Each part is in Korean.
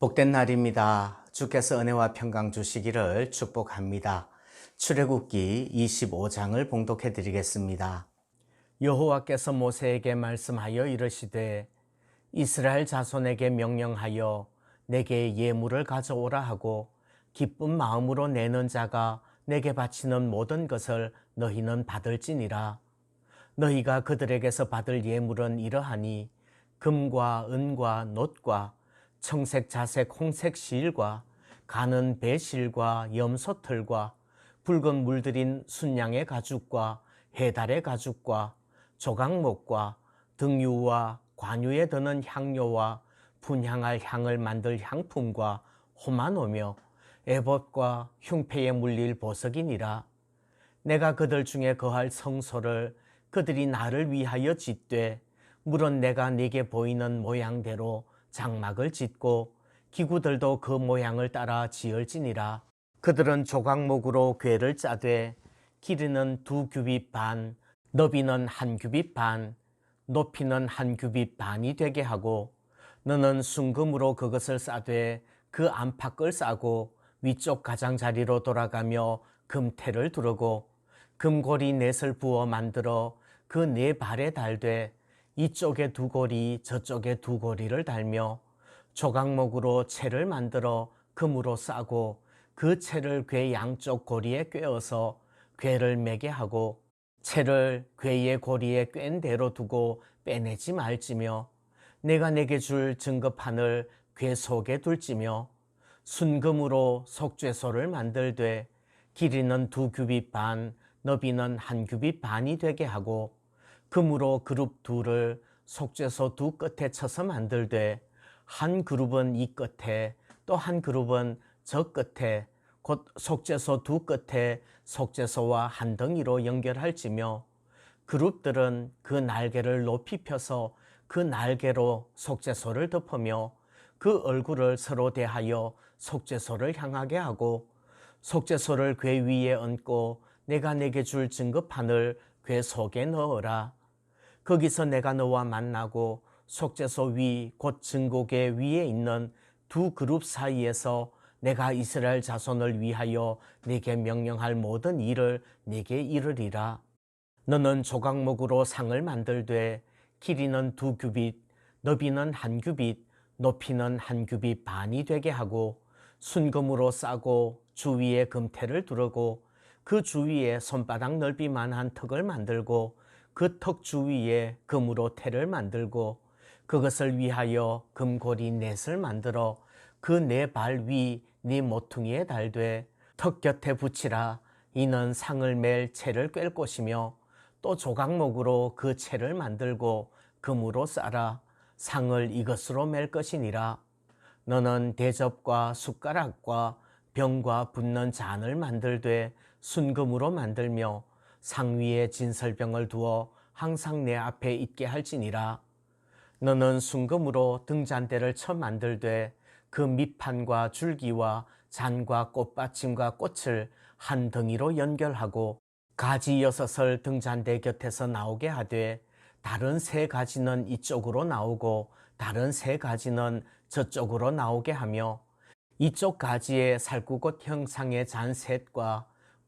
복된 날입니다. 주께서 은혜와 평강 주시기를 축복합니다. 출애굽기 25장을 봉독해 드리겠습니다. 여호와께서 모세에게 말씀하여 이르시되 이스라엘 자손에게 명령하여 내게 예물을 가져오라 하고 기쁜 마음으로 내는 자가 내게 바치는 모든 것을 너희는 받을지니라. 너희가 그들에게서 받을 예물은 이러하니 금과 은과 놋과 청색, 자색, 홍색 실과 가는 배실과 염소털과 붉은 물들인 순양의 가죽과 해달의 가죽과 조각목과 등유와 관유에 드는 향료와 분향할 향을 만들 향품과 호마노며 에봇과 흉패에 물릴 보석이니라. 내가 그들 중에 거할 성소를 그들이 나를 위하여 짓되 물은 내가 네게 보이는 모양대로 장막을 짓고 기구들도 그 모양을 따라 지을지니라. 그들은 조각목으로 궤를 짜되 길이는 두 규빗 반, 너비는 한 규빗 반, 높이는 한 규빗 반이 되게 하고 너는 순금으로 그것을 싸되 그 안팎을 싸고 위쪽 가장자리로 돌아가며 금태를 두르고 금고리 넷을 부어 만들어 그 네 발에 달되 이쪽에 두 고리 저쪽에 두 고리를 달며 조각목으로 채를 만들어 금으로 싸고 그 채를 괴 양쪽 고리에 꿰어서 괴를 매게 하고 채를 괴의 고리에 꿰인 대로 두고 빼내지 말지며 내가 내게 줄 증거판을 괴 속에 둘지며 순금으로 속죄소를 만들되 길이는 두 규빗 반, 너비는 한 규빗 반이 되게 하고 금으로 그룹 둘을 속죄소 두 끝에 쳐서 만들되 한 그룹은 이 끝에 또 한 그룹은 저 끝에 곧 속죄소 두 끝에 속죄소와 한 덩이로 연결할지며 그룹들은 그 날개를 높이 펴서 그 날개로 속죄소를 덮으며 그 얼굴을 서로 대하여 속죄소를 향하게 하고 속죄소를 궤 위에 얹고 내가 내게 줄 증거판을 궤 속에 넣어라. 거기서 내가 너와 만나고 속죄소 위 곧 증거궤 위에 있는 두 그룹 사이에서 내가 이스라엘 자손을 위하여 네게 명령할 모든 일을 네게 이르리라. 너는 조각목으로 상을 만들되 길이는 두 규빗, 너비는 한 규빗, 높이는 한 규빗 반이 되게 하고 순금으로 싸고 주위에 금태를 두르고 그 주위에 손바닥 넓이만한 턱을 만들고 그 턱 주위에 금으로 태를 만들고 그것을 위하여 금고리 넷을 만들어 그 네 발 위 네 모퉁이에 달되 턱 곁에 붙이라 이는 상을 맬 채를 꿰 곳이며 또 조각목으로 그 채를 만들고 금으로 싸라 상을 이것으로 맬 것이니라. 너는 대접과 숟가락과 병과 붓는 잔을 만들되 순금으로 만들며 상 위에 진설병을 두어 항상 내 앞에 있게 할지니라. 너는 순금으로 등잔대를 쳐 만들되 그 밑판과 줄기와 잔과 꽃받침과 꽃을 한 덩이로 연결하고 가지 여섯을 등잔대 곁에서 나오게 하되 다른 세 가지는 이쪽으로 나오고 다른 세 가지는 저쪽으로 나오게 하며 이쪽 가지에 살구꽃 형상의 잔셋과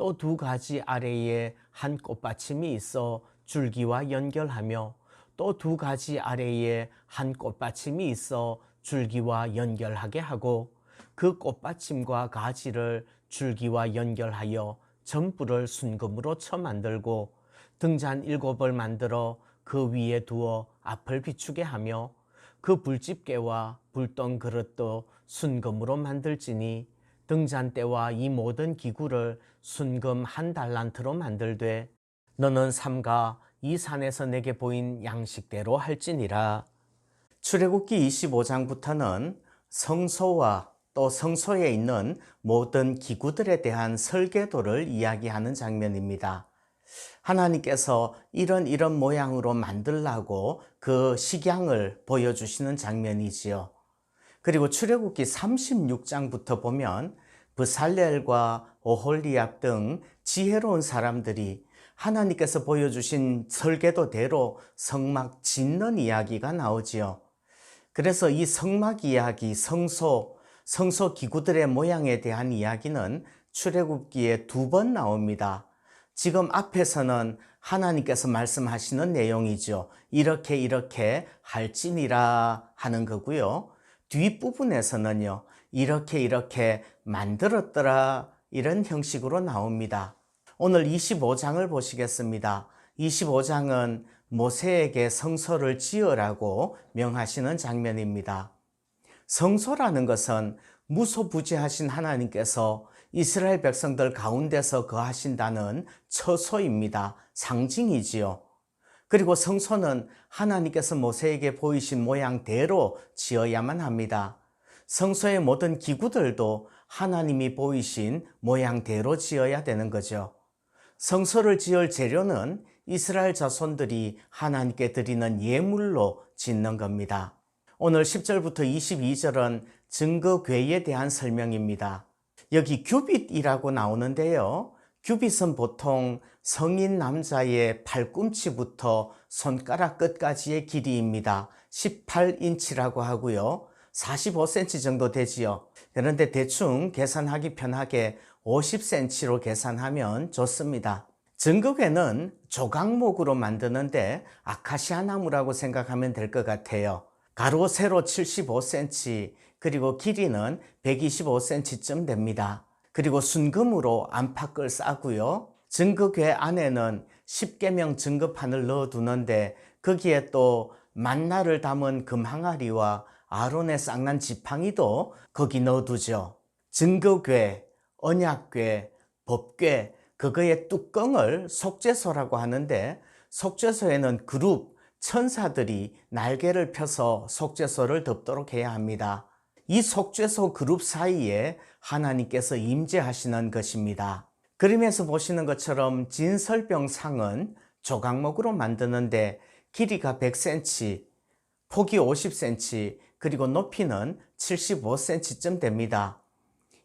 또 두 가지 아래에 한 꽃받침이 있어 줄기와 연결하며 또 두 가지 아래에 한 꽃받침이 있어 줄기와 연결하게 하고 그 꽃받침과 가지를 줄기와 연결하여 전부를 순금으로 쳐 만들고 등잔 일곱을 만들어 그 위에 두어 앞을 비추게 하며 그 불집게와 불던 그릇도 순금으로 만들지니 등잔대와 이 모든 기구를 순금 한 달란트로 만들되 너는 삼가 이 산에서 내게 보인 양식대로 할지니라. 출애굽기 25장부터는 성소와 또 성소에 있는 모든 기구들에 대한 설계도를 이야기하는 장면입니다. 하나님께서 이런 이런 모양으로 만들라고 그 식양을 보여주시는 장면이지요. 그리고 출애굽기 36장부터 보면 브살렐과 오홀리압 등 지혜로운 사람들이 하나님께서 보여주신 설계도대로 성막 짓는 이야기가 나오지요. 그래서 이 성막 이야기, 성소, 성소 기구들의 모양에 대한 이야기는 출애굽기에 두 번 나옵니다. 지금 앞에서는 하나님께서 말씀하시는 내용이죠. 이렇게 이렇게 할지니라 하는 거고요. 뒷부분에서는요. 이렇게 이렇게 만들었더라 이런 형식으로 나옵니다. 오늘 25장을 보시겠습니다. 25장은 모세에게 성소를 지으라고 명하시는 장면입니다. 성소라는 것은 무소부지하신 하나님께서 이스라엘 백성들 가운데서 거하신다는 처소입니다. 상징이지요. 그리고 성소는 하나님께서 모세에게 보이신 모양대로 지어야만 합니다. 성소의 모든 기구들도 하나님이 보이신 모양대로 지어야 되는 거죠. 성소를 지을 재료는 이스라엘 자손들이 하나님께 드리는 예물로 짓는 겁니다. 오늘 10절부터 22절은 증거궤에 대한 설명입니다. 여기 규빗이라고 나오는데요. 규빗은 보통 성인 남자의 팔꿈치부터 손가락 끝까지의 길이입니다. 18인치라고 하고요. 45cm 정도 되지요. 그런데 대충 계산하기 편하게 50cm로 계산하면 좋습니다. 증거궤는 조각목으로 만드는데 아카시아 나무라고 생각하면 될 것 같아요. 가로 세로 75cm 그리고 길이는 125cm쯤 됩니다. 그리고 순금으로 안팎을 싸고요. 증거궤 안에는 10개명 증거판을 넣어두는데 거기에 또 만나를 담은 금항아리와 아론의 쌍난 지팡이도 거기 넣어두죠. 증거궤, 언약궤, 법궤 그거의 뚜껑을 속죄소라고 하는데 속죄소에는 그룹 천사들이 날개를 펴서 속죄소를 덮도록 해야 합니다. 이 속죄소 그룹 사이에 하나님께서 임재하시는 것입니다. 그림에서 보시는 것처럼 진설병상은 조각목으로 만드는데 길이가 100cm, 폭이 50cm, 그리고 높이는 75cm쯤 됩니다.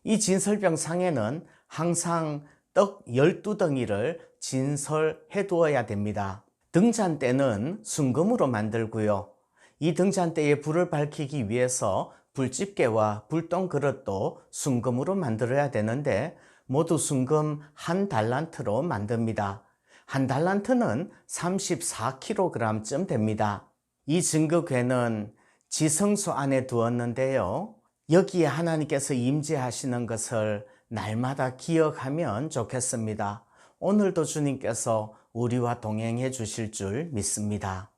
이 진설병 상에는 항상 떡 12덩이를 진설해 두어야 됩니다. 등잔대는 순금으로 만들고요. 이 등잔대에 불을 밝히기 위해서 불집게와 불똥 그릇도 순금으로 만들어야 되는데 모두 순금 한 달란트로 만듭니다. 한 달란트는 34kg쯤 됩니다. 이 증거궤는 지성소 안에 두었는데요. 여기에 하나님께서 임재하시는 것을 날마다 기억하면 좋겠습니다. 오늘도 주님께서 우리와 동행해 주실 줄 믿습니다.